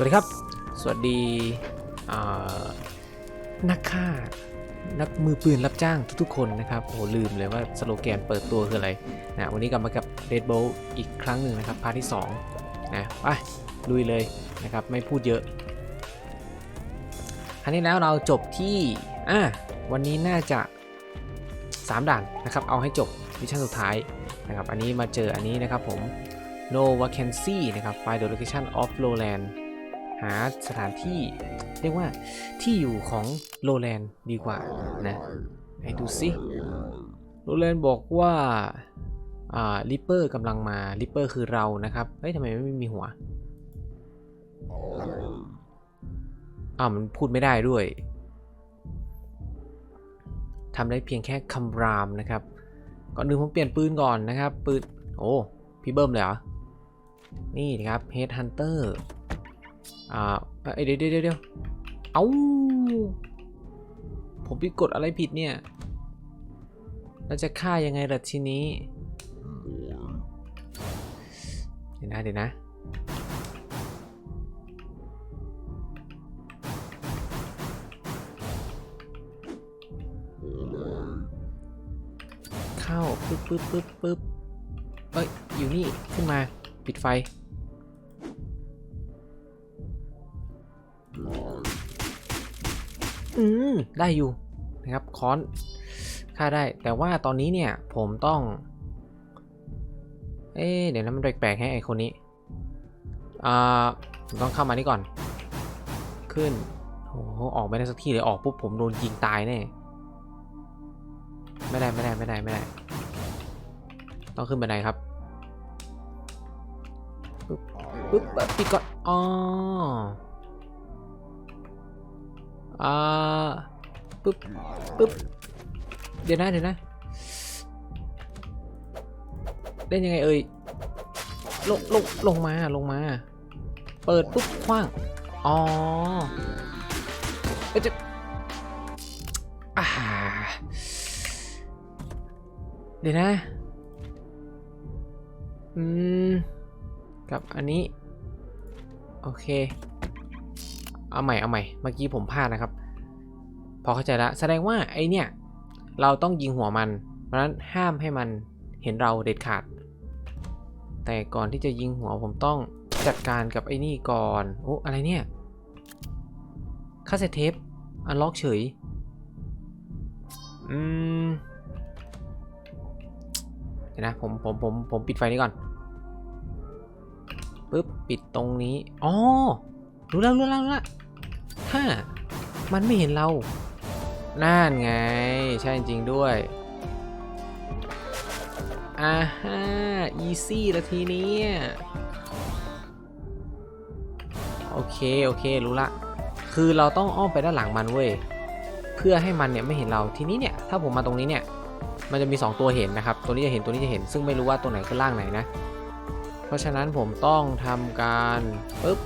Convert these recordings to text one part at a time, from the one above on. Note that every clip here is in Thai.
วัสดีครับ สวัสดีนักฆ่า นักมือปืนรับจ้างทุกๆคนนะครับโอ้โหลืมเลยว่าสโลแกนเปิดตัวคืออะไรนะวันนี้กลับมากับ Red Bull อีกครั้งหนึ่งนะครับ พาร์ทที่2นะไปลุยเลยนะครับ ไม่พูดเยอะ ครั้งนี้แล้วเราจบที่อะวันนี้น่าจะ 3 ด่านนะครับ เอาให้จบมิชชั่นสุดท้ายนะครับ อันนี้มาเจออันนี้นะครับผม no vacancy นะครับ find the location of lowland หาสถานที่ เรียกว่าที่อยู่ของ lowland ดีกว่านะให้ดูสิ lowland บอกว่าอ่า ripper กำลังมา ripper คือเรานะครับเฮ้ยทำไมไม่มีหัวอ้าวมันพูดไม่ได้ด้วยทำได้เพียงแค่คำรามนะครับก่อนอื่นผมเปลี่ยนปืนก่อนนะครับปืนโอ้พี่เบิ้มเลยเหรอนี่นะครับ Head Hunter อ่าเอ้ ยเดี๋ยวเดี๋ยวเดี๋ยวเอาผมไปกดอะไรผิดเนี่ยเราจะฆ่ายังไงล่ะทีนี้ เดี๋ยวนะ เดี๋ยวนะ เข้าปึ๊บปึ๊บปึ๊บปึ๊บเอ้ย อยู่นี่ ขึ้นมา ปิดไฟ อืมได้อยู่นะครับค้อนฆ่าได้ แต่ว่าตอนนี้เนี่ยผมต้อง เอ๊เดี๋ยวนะมันแปลกๆให้ไอคนนี้ อ่าผมต้องเข้ามานี่ก่อน ขึ้นโอ้โหออกไม่ได้สักทีเลยออกปุ๊บผมโดนยิงตายแน่ไม่ได้ไม่ได้ไม่ได้ไม่ได้ ต้องขึ้นบันไดครับปึ๊บปึ๊บปิดปิดก่อนอ๋อ อ่าปึ๊บปึ๊บเดี๋ยวนะเดี๋ยวนะเล่นยังไงเอ่ยลงลงลงมาลงมา เปิดปุ๊บคว้าง อ๋อเอจะอ่าเดี๋ยวนะ อืม กับอันนี้ โอเค เอาใหม่เอาใหม่ เมื่อกี้ผมพลาดนะครับ พอเข้าใจแล้วแสดงว่าไอเนี่ย เราต้องยิงหัวมัน เพราะฉะนั้นห้ามให้มันเห็นเราเด็ดขาด แต่ก่อนที่จะยิงหัวผมต้องจัดการกับไอ้นี่ก่อน โอ้อะไรเนี่ยคาเซ็ตเทปอันล็อกเฉย อืม เดี๋ยวนะ ผม ผม ผม ผมปิดไฟนี้ก่อน ปึ๊บ ปิดตรงนี้ อ๋อ รู้แล้ว รู้แล้วรู้แล้ว ถ้ามันไม่เห็นเรา น่านไง ใช่จริงด้วยอ่าฮะอีซี่ละทีนี้โอเค โอเค รู้ละ คือเราต้องอ้อมไปด้านหลังมันเว้ย เพื่อให้มันเนี่ยไม่เห็นเรา ทีนี้เนี่ย ถ้าผมมาตรงนี้เนี่ย มันจะมี 2 ตัวเห็นนะครับ ตัวนี้จะเห็น ตัวนี้จะเห็น ซึ่งไม่รู้ว่าตัวไหนคือล่างไหนนะ เพราะฉะนั้นผมต้องทำการปึ๊บ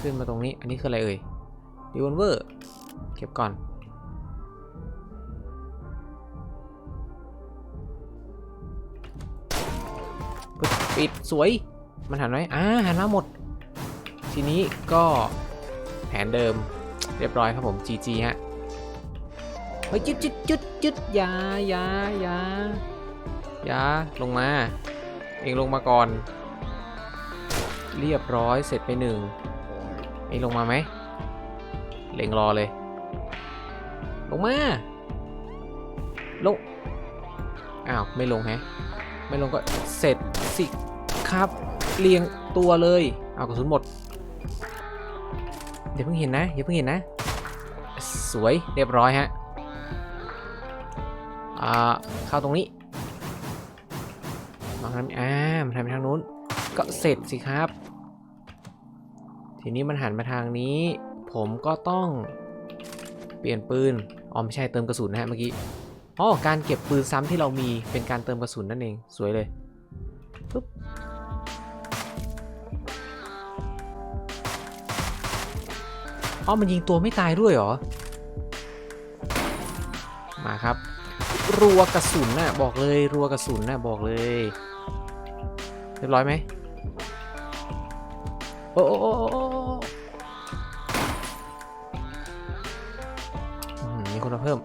ขึ้นมาตรงนี้ อันนี้คืออะไรเอ่ยดีวอนเวอร์ เก็บก่อนป,ปิดสวย มันหันไหมอ่าหันมาหมด ทีนี้ก็แผนเดิม เรียบร้อยครับผม GG ฮะ เฮ้ยจุดจุดจุดจุดยายายายาลงมา เองลงมาก่อน เรียบร้อยเสร็จไปหนึ่ง เองลงมาไหมเล็งรอเลย ลงมา ลง อ้าว ไม่ลงแฮะ ไม่ลงก็เสร็จสิครับ เรียงตัวเลย เอากระสุนหมด เดี๋ยวเพิ่งเห็นนะอย่าเพิ่งเห็นนะ สวยเรียบร้อยฮะ อ่า เข้าตรงนี้มาทำอ่ามาทำไปทางนู้น ก็เสร็จสิครับ ทีนี้มันหันมาทางนี้ ผมก็ต้องเปลี่ยนปืนอ๋อไม่ใช่เติมกระสุนนะฮะเมื่อกี้อ๋อการเก็บปืนซ้ำที่เรามีเป็นการเติมกระสุนนั่นเองสวยเลยปึ๊บอ๋อมันยิงตัวไม่ตายด้วยเหรอ มาครับ รัวกระสุนน่ะบอกเลยรัวกระสุนน่ะบอกเลย เรียบร้อยไหม โอ้โอ้โอ้โอ้โอ้อืมมีคนมาเพิ่ม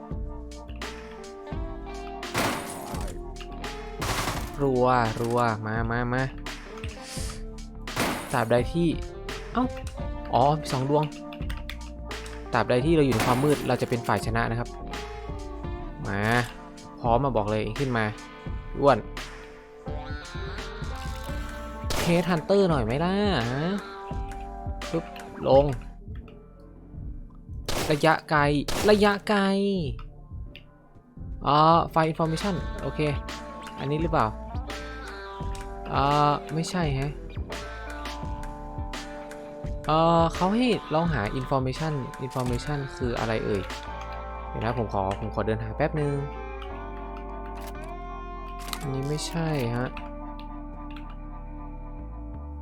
รัว รัว มามามาตราบใดที่ เอ้า อ๋อสองดวงตราบใดที่เราอยู่ในความมืดเราจะเป็นฝ่ายชนะนะครับ มาพร้อมมาบอกเลยขึ้นมาอ้วนเคสฮันเตอร์หน่อยไหมล่ะฮะ ลง ระยะไกล ระยะไกล อ๋อ ไฟอินฟอร์เมชันโอเค อันนี้หรือเปล่า อ่า ไม่ใช่ฮะเอ่อเขาให้ลองหา information information คืออะไรเอ่ย เดี๋ยวนะผมขอ ผมขอเดินหาแป๊บนึง อันนี้ไม่ใช่ฮะ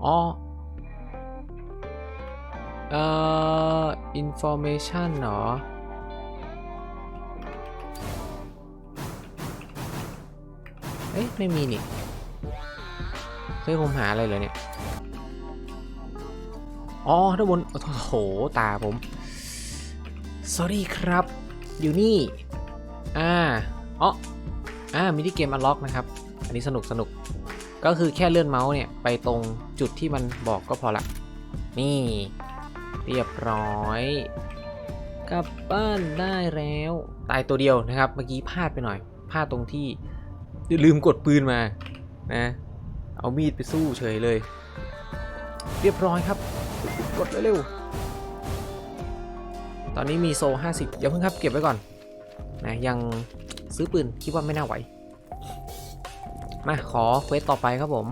อ๋อ เอ่อ information เหรอ เอ๊ะไม่มีนี่เฮ้ยผมหาอะไรเลยเนี่ย อ๋อด้านบน โอ้โห ตาผม sorry ครับ อยู่นี่ อ่าอ๋ออ่ามินิเกมอันล็อกนะครับ อันนี้สนุกสนุก ก็คือแค่เลื่อนเมาส์เนี่ย ไปตรงจุดที่มันบอกก็พอละ นี่ เรียบร้อยกลับบ้านได้แล้ว ตายตัวเดียวนะครับ เมื่อกี้พลาดไปหน่อยพลาดตรงที่ลืมกดปืนมานะ เอามีดไปสู้เฉยเลย เรียบร้อยครับกดเร็วๆตอนนี้มีโซ 50อย่าเพิ่งครับเก็บไว้ก่อนนะยังซื้อปืนคิดว่าไม่น่าไหว มาขอเควสต่อไปครับผม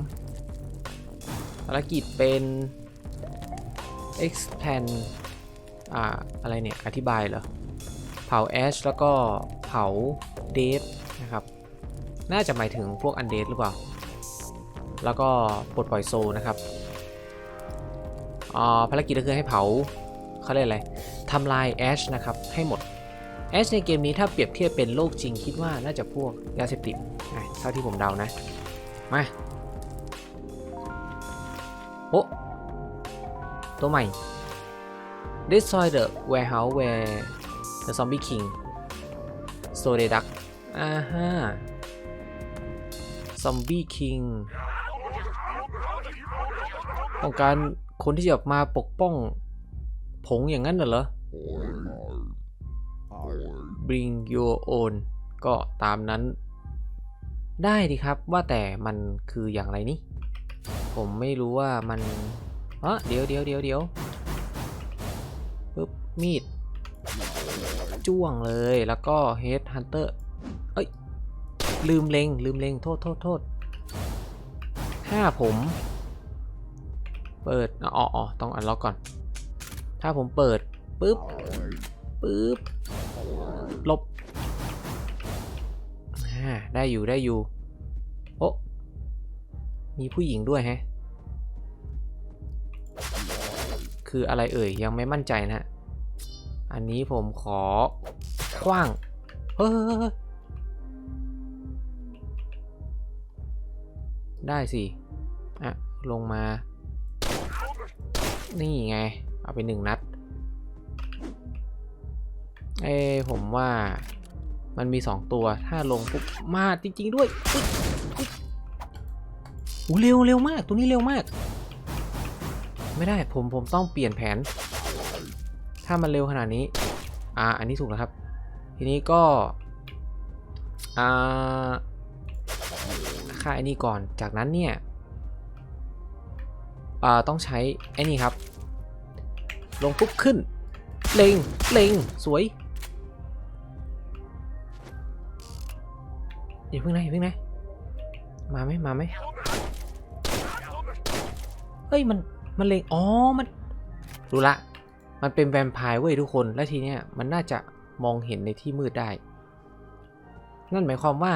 ภารกิจเป็น expand อ่าอะไรเนี่ย อธิบายเหรอ เผาแอชแล้วก็เผาเดฟนะครับ น่าจะหมายถึงพวกอันเดหรือเปล่า แล้วก็ปลดปล่อยโซลนะครับอ่าภารกิจก็คือให้เผาเขาเรียกอะไรทำลายแอชนะครับ ให้หมดแอชในเกมนี้ถ้าเปรียบเทียบเป็นโลกจริงคิดว่าน่าจะพวกยาเสพติดเท่าที่ผมเดานะ มาโอ้ ตัวใหม่ Destroy the warehouse where the zombie king so they duck อ่าฮะซอมบี้คิงต้องการคนที่จะมาปกป้องผงอย่างนั้นเหรอ bring your own ก็ตามนั้น ได้ดีครับว่าแต่มันคืออย่างไรนี่ ผมไม่รู้ว่ามัน เอเดี๋ยวเดี๋ยวเดี๋ยวเดี๋ยวปึ๊บมีด จ้วงเลยแล้วก็ head hunter เอ้ย ลืมเล็ง ลืมเล็ง โทษโทษโทษถ้าผม เปิดอ๋ออต้องอันล็อกก่อน ถ้าผมเปิดปุ๊บปุ๊บลบอ่าได้อยู่ได้อยู่ โอ้มีผู้หญิงด้วยแฮะ คืออะไรเอ่ยยังไม่มั่นใจนะฮะอันนี้ผมขอคว้างเฮ้ยได้สิอะลงมา นี่ไง เอาไปหนึ่งนัด เอ้ผมว่ามันมีสองตัวถ้าลงปุ๊บมาจริง ๆ ด้วยอู้เร็วเร็วมาก ตัวนี้เร็วมาก ไม่ได้ผมผมต้องเปลี่ยนแผน ถ้ามันเร็วขนาดนี้ อ่า อันนี้ถูกแล้วครับ ทีนี้ก็ อ่าค่าไอ้นี่ก่อน จากนั้นเนี่ย อ่า ต้องใช้ไอ้นี่ครับ ลงปุ๊บขึ้น เล็ง เล็ง สวยอย่าเพิ่งนะอย่าเพิ่งนะ มาไหมมาไหมเฮ้ย มัน มันเล็งอ๋อมันรู้ละ มันเป็นแวมไพร์เว้ยทุกคน และทีเนี้ยมันน่าจะมองเห็นในที่มืดได้ นั่นหมายความว่า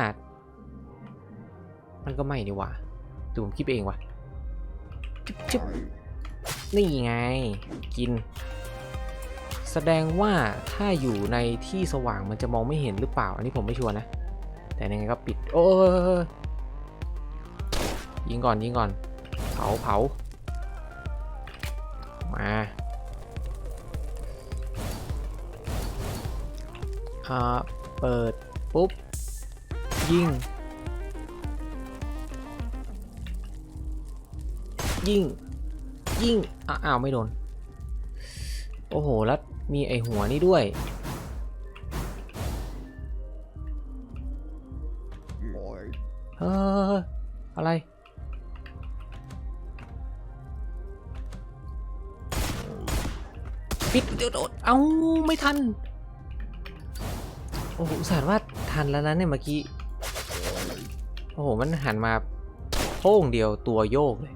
มันก็ไม่นี่ว่าดูผมคิดเองว่ะจึ๊บจึ๊บนี่ไง กิน แสดงว่าถ้าอยู่ในที่สว่างมันจะมองไม่เห็นหรือเปล่า อันนี้ผมไม่ชัวร์นะ แต่ยังไงก็ปิด โอ้ยยิงก่อนยิงก่อน เผาเผา มาอ่าเปิด ปุ๊บ ยิง ยิง ยิงอะอ้าว ไม่โดน โอ้โห แล้วมีไอหัวนี่ด้วยเอ ไม่ทัน โอ้โหสาห์ว่าทันแล้วนะเนี่ยเมื่อกี้ โอ้โห มันหันมาโป้งเดียวตัวโยกเลย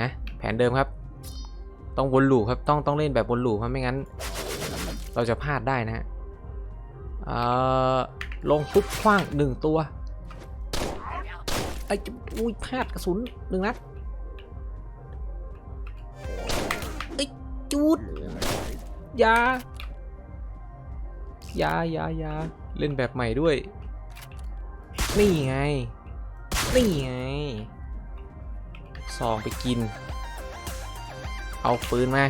นะ แผนเดิมครับ ต้องวนลูปครับ ต้องต้องเล่นแบบวนลูปครับไม่งั้น เราจะพลาดได้นะฮะเอ่อลงปุ๊บคว้างหนึ่งตัวไอ้จะอุ้ยพลาดกระสุนหนึ่งนัดไอ้จูดยา ยายายาเล่นแบบใหม่ด้วย นี่ไง นี่ไง ซองไปกิน เอาปืนมา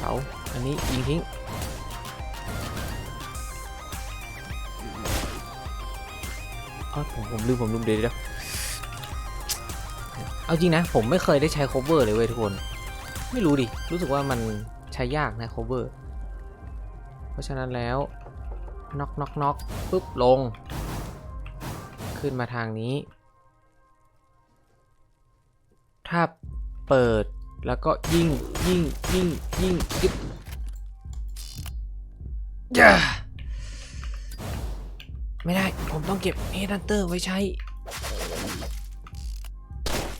เอาอันนี้ยิงทิ้งเออผมผมลืมผมลืมเดี๋ยวเดี๋ยวเอาจริงนะ ผมไม่เคยได้ใช้ cover เลยเว้ยทุกคน ไม่รู้ดิ รู้สึกว่ามันใช้ยากนะ cover ราะฉะนั้นแล้วน็อกน็อกน็อกปุ๊บลง ขึ้นมาทางนี้ ถ้าเปิดแล้วก็ยิงยิงยิงยิงยิงย่าไม่ได้ ผมต้องเก็บเฮดันเตอร์ไว้ใช้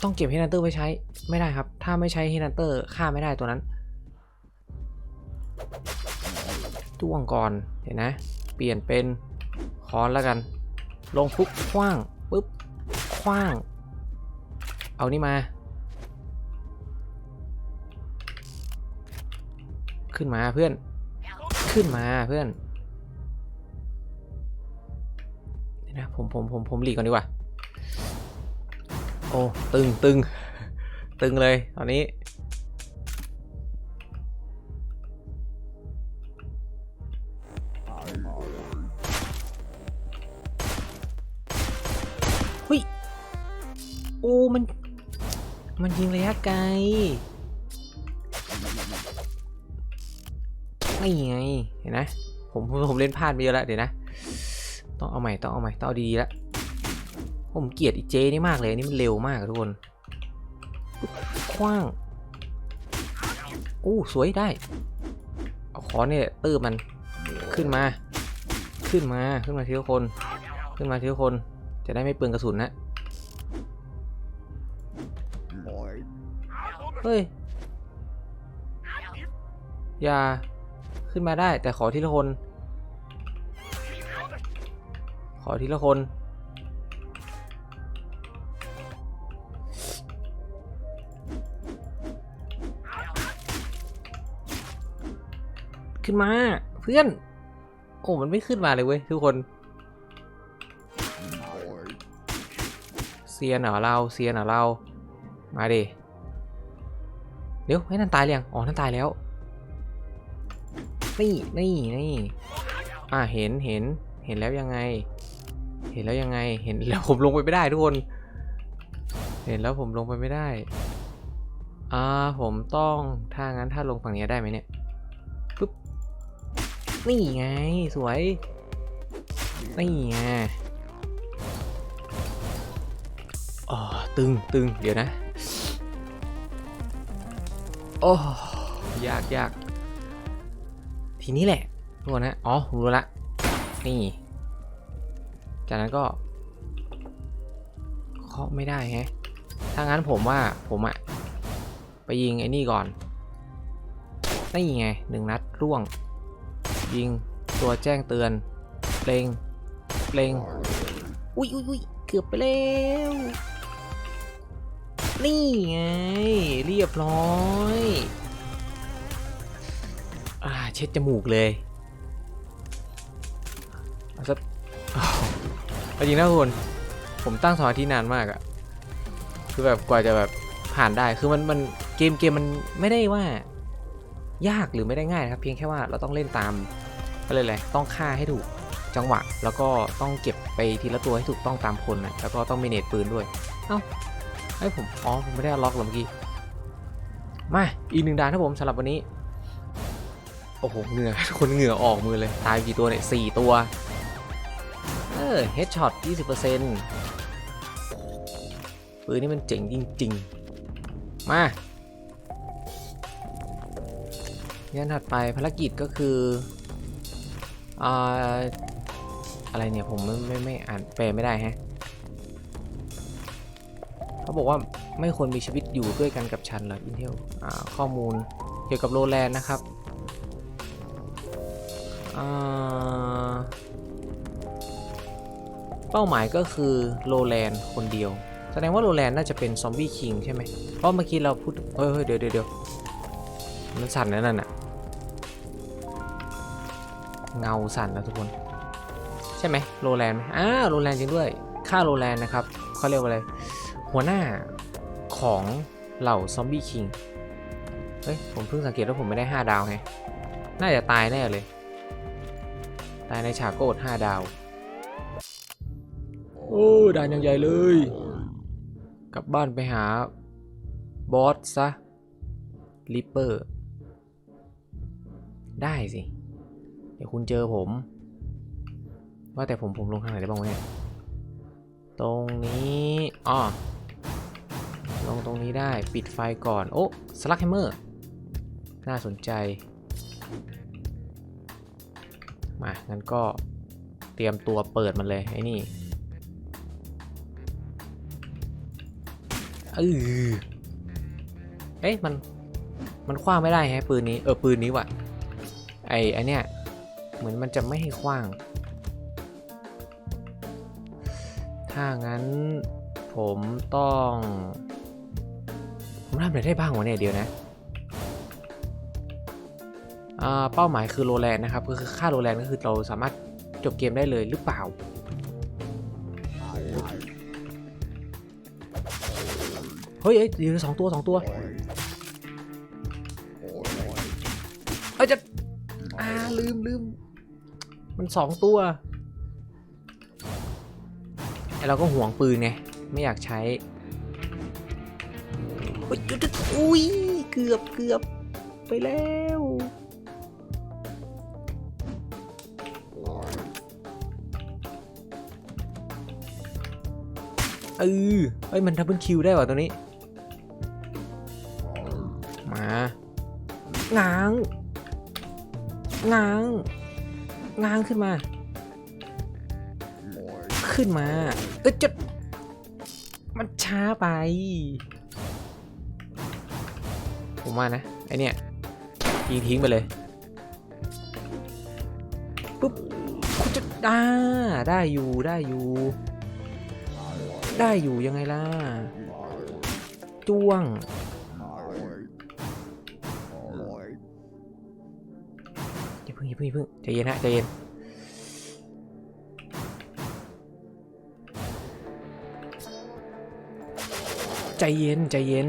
ต้องเก็บเฮดันเตอร์ไว้ใช้ ไม่ได้ครับ ถ้าไม่ใช้เฮดันเตอร์ฆ่าไม่ได้ตัวนั้น จ้วงก่อนเห็นนะ เปลี่ยนเป็นคอนแล้วกัน ลงปุ๊บคว้างปุ๊บคว้าง เอานี่มา ขึ้นมาเพื่อน ขึ้นมาเพื่อนเดี๋ยนะผมผมผมผมหลีกก่อนดีกว่า โอ้ ตึงตึงตึงเลยตอนนี้ ไกลนี่ไง เห็นนะผมผมผมเล่นพลาดไปเยอะแล้วเดี๋ยวนะ ต้องเอาใหม่ต้องเอาใหม่ต้องเอาดีๆแล้วผมเกลียดอีเจนี่มากเลยอันนี่มันเร็วมากทุกคนคว้างอู้สวยได้เอาขอเนี่ยตื้อมันขึ้นมา ขึ้นมาขึ้นมาทีละคน ขึ้นมาทีละคน จะได้ไม่เปลืองกระสุนนะ เฮ้ย อย่า ขึ้นมาได้แต่ขอทีละคน ขอทีละคน ขึ้นมา เพื่อน โอ้ มันไม่ขึ้นมาเลยเว้ยทุกคนเซียนเหรอเราเซียนเหรอเรา มาดิ ดี๋ยวให้นั่นตายหรือยังอ๋อนั่นตายแล้ว นี่นี่นี่อ่าเห็นเห็นเห็นแล้วยังไง เห็นแล้วยังไงเห็นแล้วผมลงไปไม่ได้ทุกคน เห็นแล้วผมลงไปไม่ได้อ่าผมต้องถ้างั้นถ้าลงฝั่งนี้ได้ไหมเนี่ยปึ๊บนี่ไงสวยนี่ไงอ๋อตึงตึงเดี๋ยวนะ โอ้ยากยากทีนี้แหละทุกคนนะอ๋อผมรู้ละนี่ จากนั้นก็เคาะไม่ได้แฮะถ้างั้นผมว่าผมอะไปยิงไอ้นี่ก่อนนี่ไงหนึ่งนัดร่วง ยิงตัวแจ้งเตือนเล็งเล็งอุ้ยอุ้ยอุ้ยเกือบไปแล้ว นี่ไง เรียบร้อย อ่า เช็ดจมูกเลยเอาสักเอาจริงนะทุกคน ผมตั้งสมาธินานมากอะคือแบบกว่าจะแบบผ่านได้ คือมันมันเกมเกมมันไม่ได้ว่า ยากหรือไม่ได้ง่ายนะครับ เพียงแค่ว่าเราต้องเล่นตามก็เลยเลยต้องฆ่าให้ถูกจังหวะ แล้วก็ต้องเก็บไปทีละตัวให้ถูกต้องตามคนนะแล้วก็ต้องมีเนตปืนด้วย เอ้า ให้ผมอ๋อผมไม่ได้ล็อกหรอเมื่อกี้มาอีกหนึ่งด่านครับผมสำหรับวันนี้ โอ้โหเหงื่อคนเหงื่อออกมือเลย ตายกี่ตัวเนี่ยสี่ตัว เออเฮดช็อต20%ปืนนี่มันเจ๋งจริง ๆ มายันถัดไปภารกิจก็คืออ่าอะไรเนี่ย ผมไม่ไม่ไม่อ่านแปลไม่ได้ฮะ เขาบอกว่าไม่ควรมีชีวิตอยู่ด้วยกันกับฉันเหรอ Intel อ่าข้อมูลเกี่ยวกับโรแลนด์นะครับเป้าหมายก็คือโรแลนด์คนเดียว แสดงว่าโรแลนด์น่าจะเป็นซอมบี้คิงใช่ไหมเพราะเมื่อกี้เราพูดเฮ้ยเดี๋ยวเดี๋ยวเดี๋ยวมันสั่นนั่นน่ะเงาสั่นนะทุกคน ใช่ไหมโรแลนด์ไหมอ้าโรแลนด์จริงด้วย ค่าโรแลนด์นะครับเขาเรียกว่าอะไร หัวหน้าของเหล่าซอมบี้คิง เฮ้ย ผมเพิ่งสังเกตว่าผมไม่ได้ 5 ดาวไง น่าจะตายแน่เลย ตายในฉากโกด5ดาว โอ้ด่านยังใหญ่เลย กลับบ้านไปหา บอสซะลิปเปอร์ ได้สิ เดี๋ยวคุณเจอผม ว่าแต่ผมผมลงทางไหนได้บ้างวะเนี่ย ตรงนี้ อ๋อ ลงตรงนี้ได้ปิดไฟก่อน โอ้สลักแฮมเมอร์น่าสนใจ มางั้นก็เตรียมตัวเปิดมันเลยไอ้นี่เออเอ๊ะมันมันคว้างไม่ได้ฮะปืนนี้เออปืนนี้ว่ะไอไอเนี้ยเหมือนมันจะไม่ให้คว้าง ถ้างั้นผมต้อง ทำอะไรได้บ้างวะเนี่ยเดียวนะอ่าเป้าหมายคือโรแลนนะครับก็คือค่าโรแลนก็คือเราสามารถจบเกมได้เลยหรือเปล่าเฮ้ยเอ้ยเดี๋ยวสองตัวสองตัวเอ้ยจะอ่าลืมลืมมันสองตัวไอเราก็ห่วงปืนไงไม่อยากใช้ อุ้ยเกือบเกือบไปแล้วเออเอ้ยมันดับเบิลคิวได้ว่ะตัวนี้ มาง้างง้างง้างขึ้นมา ขึ้นมา เอ้ยจะมันช้าไป ผมว่านะไอเนี่ยยิงทิ้งไปเลยปุ๊บคุณจะได้าได้อยู่ได้อยู่ ได้อยู่ยังไงล่ะจ้วงอย่าเพิ่งอย่าเพิ่งอย่าเพิ่งใจเย็นฮะใจเย็นใจเย็นใจเย็น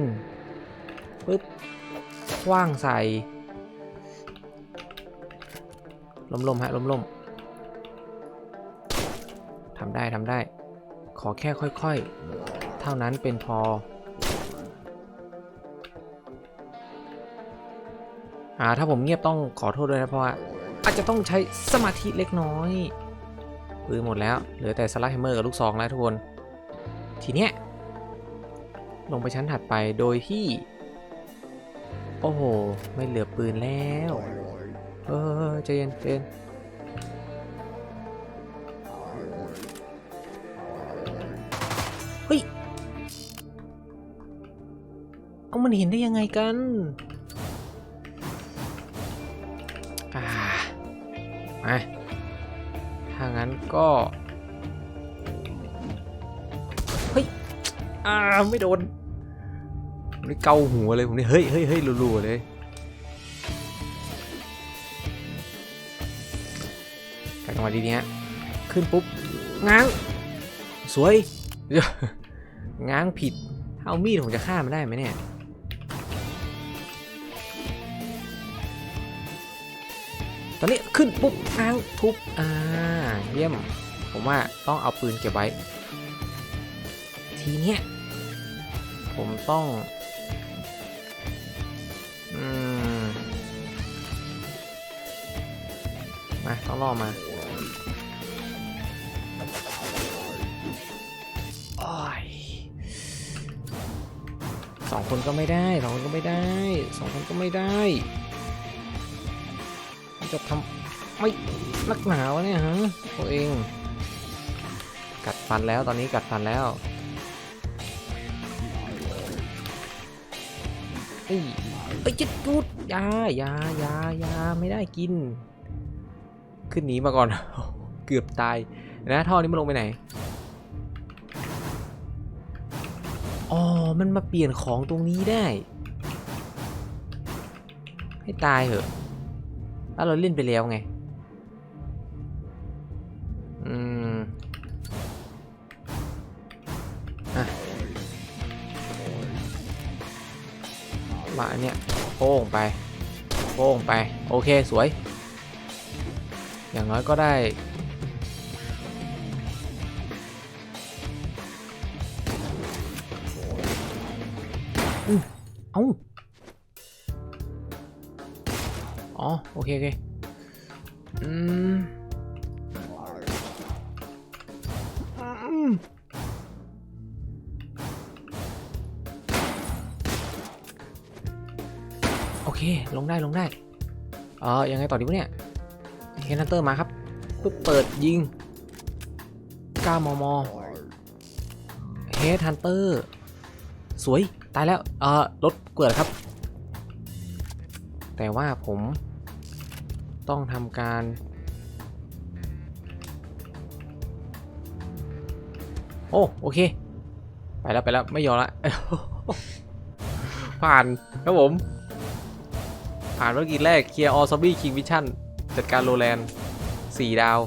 ปึ๊บ คว้างใส่ล้มๆฮะล้มๆทำได้ทำได้ ขอแค่ค่อยๆ เท่านั้นเป็นพออ่าถ้าผมเงียบต้องขอโทษด้วยนะเพราะว่าอาจจะต้องใช้สมาธิเล็กน้อยปืนหมดแล้ว เหลือแต่สไลักแฮมเมอร์กับลูกซองแล้วทุกคน ทีเนี้ยลงไปชั้นถัดไปโดยที่ โอ้โห ไม่เหลือปืนแล้ว เออใจเย็นใจเย็นเฮ้ย เอามันเห็นได้ยังไงกันอ่ามาถ้างั้นก็ เฮ้ย อ่า ไม่โดน ผมนี่เกาหัวเลยผมนี่เฮ้ยเฮ้ยเฮ้ยรัวๆเลยการจังหวะดีๆฮะขึ้นปุ๊บง้างสวยง้างผิดเอามีดผมจะฆ่ามันได้ไหมเนี่ยตอนนี้ขึ้นปุ๊บง้างทุบอ่าเยี่ยม ผมว่าต้องเอาปืนเก็บไว้ ทีเนี้ยผมต้อง มาต้องล่อมาโอ้ยสองคนก็ไม่ได้สองคนก็ไม่ได้สองคนก็ไม่ได้ จะทำไม่นักหนาวเนี่ยฮะตัวเอง กัดฟันแล้วตอนนี้กัดฟันแล้วเอ้ เอ้ยจิตจุดยายายายาไม่ได้กิน ขึ้นหนีมาก่อน เกือบตายนะท่อนี้มันลงไปไหนอ๋อมันมาเปลี่ยนของตรงนี้ได้ ให้ตายเหอะแล้วเราเล่นไปแล้วไง มาอันเนี้ยโป้งไปโป้งไป โอเคสวย อย่างน้อยก็ได้อืมเอ้าอ๋อ โอเค โอเค อืม เคลงได้ลงได้เออยังไงต่อดีวะเนี่ยเฮนฮันเตอร์มาครับปุ๊บเปิดยิง9มมเฮดฮันเตอร์สวย ตายแล้ว เออรถเกิดครับ แต่ว่าผมต้องทำการ โอ้ โอเค ไปแล้ว ไปแล้ว ไม่ยอมละ ผ่านครับผม ผ่านภารกิจแรกเคลียร์ออซอบี้คิงวิชั่นจัดการโรแลนด์4ดาว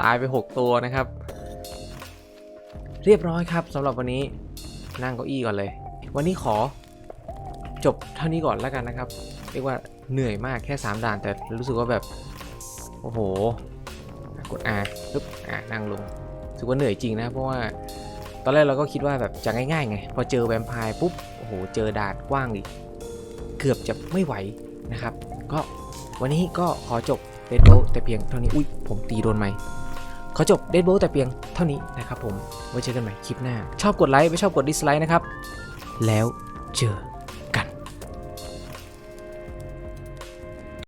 ตายไป 6 ตัวนะครับ เรียบร้อยครับสำหรับวันนี้นั่งเก้าอี้ก่อนเลย วันนี้ขอจบเท่านี้ก่อนแล้วกันนะครับ เรียกว่าเหนื่อยมากแค่ 3 ด่านแต่รู้สึกว่าแบบ โอ้โห กด R ปึ๊บอะนั่งลงรู้สึกว่าเหนื่อยจริงนะ เพราะว่าตอนแรกเราก็คิดว่าแบบจะง่ายๆไง พอเจอแวมไพร์ปุ๊บ โอ้โห เจอด่านกว้างอีก เกือบจะไม่ไหว นะครับ ก็วันนี้ก็ขอจบเดดโบแต่เพียงเท่านี้ อุ้ยผมตีโดนไหมขอจบเดดโบแต่เพียงเท่านี้นะครับผม ไว้เจอกันใหม่คลิปหน้า ชอบกดไลค์ไม่ชอบกดดิสไลค์นะครับ แล้วเจอ